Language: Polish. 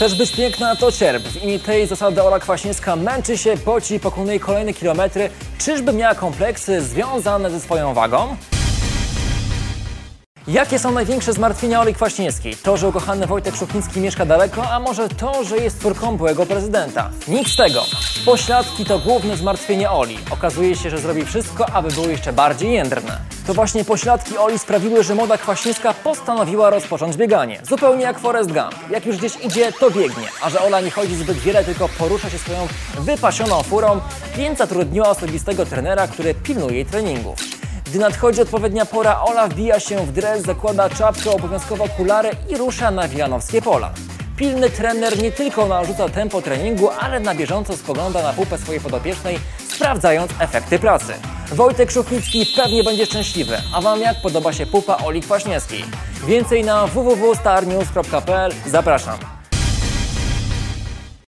Chcesz być piękna, to cierp. W imię tej zasady Ola Kwaśniewska męczy się, poci pokonuje kolejne kilometry. Czyżby miała kompleksy związane ze swoją wagą? Jakie są największe zmartwienia Oli Kwaśniewskiej? To, że ukochany Wojtek Szuchiński mieszka daleko, a może to, że jest córką byłego prezydenta? Nic z tego. Pośladki to główne zmartwienie Oli. Okazuje się, że zrobi wszystko, aby były jeszcze bardziej jędrne. To właśnie pośladki Oli sprawiły, że młoda Kwaśniewska postanowiła rozpocząć bieganie. Zupełnie jak Forrest Gump. Jak już gdzieś idzie, to biegnie. A że Ola nie chodzi zbyt wiele, tylko porusza się swoją wypasioną furą, więc zatrudniła osobistego trenera, który pilnuje jej treningów. Gdy nadchodzi odpowiednia pora, Ola wbija się w dres, zakłada czapkę, obowiązkowo okulary i rusza na wilanowskie pola. Pilny trener nie tylko narzuca tempo treningu, ale na bieżąco spogląda na pupę swojej podopiecznej, sprawdzając efekty pracy. Wojtek Szuchnicki pewnie będzie szczęśliwy, a Wam jak podoba się pupa Oli Kwaśniewskiej? Więcej na www.starnews.pl. Zapraszam.